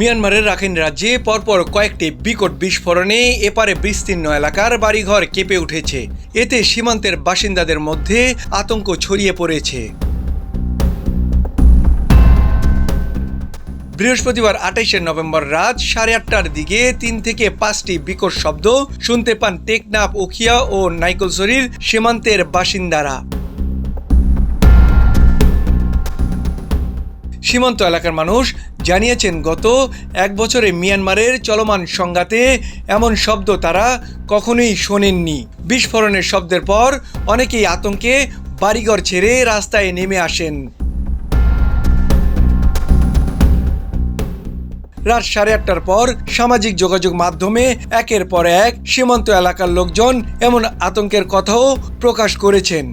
মিয়ানমারের রাখাইন রাজ্যে পরপর কয়েকটি বিকট বিস্ফোরণে এপারে বিস্তীর্ণ এলাকার বাড়িঘর কেঁপে উঠেছে। এতে সীমান্তের বাসিন্দাদের মধ্যে আতঙ্ক ছড়িয়ে পড়েছে। বৃহস্পতিবার আঠাইশে নভেম্বর রাত সাড়ে আটটার দিকে তিন থেকে পাঁচটি বিকট শব্দ শুনতে পান টেকনাফ, উখিয়া ও নাইকলসরির সীমান্তের বাসিন্দারা। সীমান্ত এলাকার মানুষ জানিয়েছেন, গত এক বছরে মিয়ানমারের চলমান সংঘাতে এমন শব্দ তারা কখনোই শোনেননি। বিস্ফোরণের শব্দের পর অনেকেই আতঙ্কে বাড়িঘর ছেড়ে রাস্তায় নেমে আসেন। রাত সাড়ে আটটার পর সামাজিক যোগাযোগ মাধ্যমে একের পর এক সীমান্ত এলাকার লোকজন এমন আতঙ্কের কথাও প্রকাশ করেছেন।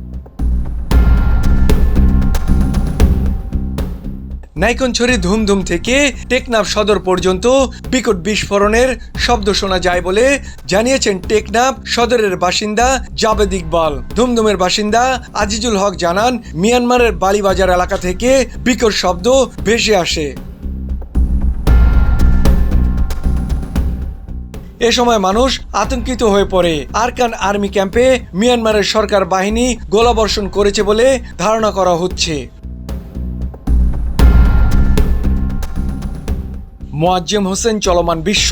নাইকনছড়ি ধুমধুম থেকে টেকনাফ সদর পর্যন্ত বিকট বিস্ফোরণের শব্দ শোনা যায় বলে জানিয়েছেন টেকনাফ সদরের বাসিন্দা জাবেদ ইকবাল। ধুমধুমের বাসিন্দা আজিজুল হক জানান, মিয়ানমারের বালিবাজার এলাকা থেকে বিকট শব্দ ভেসে আসে। এ সময় মানুষ আতঙ্কিত হয়ে পড়ে। আরকান আর্মি ক্যাম্পে মিয়ানমারের সরকার বাহিনী গোলাবর্ষণ করেছে বলে ধারণা করা হচ্ছে। মোয়াজ্জেম হোসেন চলমান বিশ্ব।